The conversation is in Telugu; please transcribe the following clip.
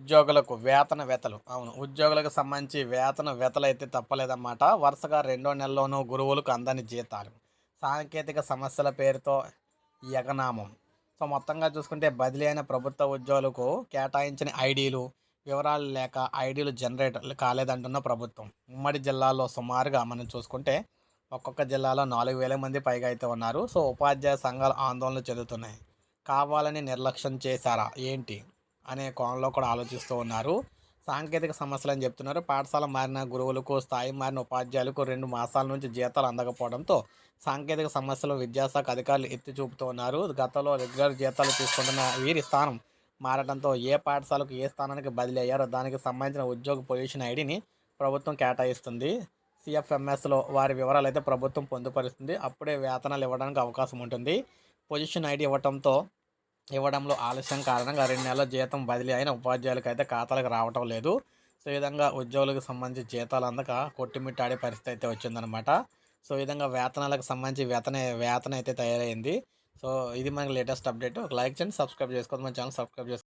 ఉద్యోగులకు వేతన వెతలు అవును ఉద్యోగులకు సంబంధించి వేతన వెతలు అయితే తప్పలేదన్నమాట. వరుసగా రెండో నెలలోనూ గురువులకు అందని జీతాలు. సాంకేతిక సమస్యల పేరుతో యగనామం. సో మొత్తంగా చూసుకుంటే బదిలీ అయిన ప్రభుత్వ ఉద్యోగులకు కేటాయించిన ఐడీలు వివరాలు లేక ఐడీలు జనరేట్ కాలేదంటున్న ప్రభుత్వం. ఉమ్మడి జిల్లాలో సుమారుగా మనం చూసుకుంటే ఒక్కొక్క జిల్లాలో నాలుగు వేల మంది పైగా అయితే ఉన్నారు. సో ఉపాధ్యాయ సంఘాలు ఆందోళన చెందుతున్నాయి. కావాలని నిర్లక్ష్యం చేశారా? ఏంటి? అనే కోణంలో కూడా ఆలోచిస్తూ ఉన్నారు. సాంకేతిక సమస్యలు అని చెప్తున్నారు. పాఠశాల మారిన గురువులకు స్థాయి మారిన ఉపాధ్యాయులకు రెండు మాసాల నుంచి జీతాలు అందకపోవడంతో సాంకేతిక సమస్యలు విద్యాశాఖ అధికారులు ఎత్తి చూపుతూ ఉన్నారు. గతంలో రెగ్యులర్ జీతాలు తీసుకుంటున్న వీరి స్థానం మారడంతో ఏ పాఠశాలకు ఏ స్థానానికి బదిలీ అయ్యారో దానికి సంబంధించిన ఉద్యోగ పొజిషన్ ఐడిని ప్రభుత్వం కేటాయిస్తుంది. సిఎఫ్ఎంఎస్లో వారి వివరాలు అయితే ప్రభుత్వం పొందుపరుస్తుంది. అప్పుడే వేతనాలు ఇవ్వడానికి అవకాశం ఉంటుంది. పొజిషన్ ఐడి ఇవ్వడంతో ఇవ్వడంలో ఆలస్యం కారణంగా రెండు నెలల జీతం బదిలీ అయిన ఉపాధ్యాయులకు అయితే ఖాతాలకు రావటం లేదు. సో ఈ విధంగా ఉద్యోగులకు సంబంధించి జీతాలు అందక కొట్టుమిట్టాడే పరిస్థితి అయితే వచ్చిందనమాట సో ఈ విధంగా వేతనాలకు సంబంధించి వేతన వేతన అయితే తయారైంది. సో ఇది మనకి లేటెస్ట్ అప్డేట్. ఒక లైక్ చేయండి సబ్స్క్రైబ్ చేసుకోవద్దు. మన ఛానల్ సబ్స్క్రైబ్ చేసుకోండి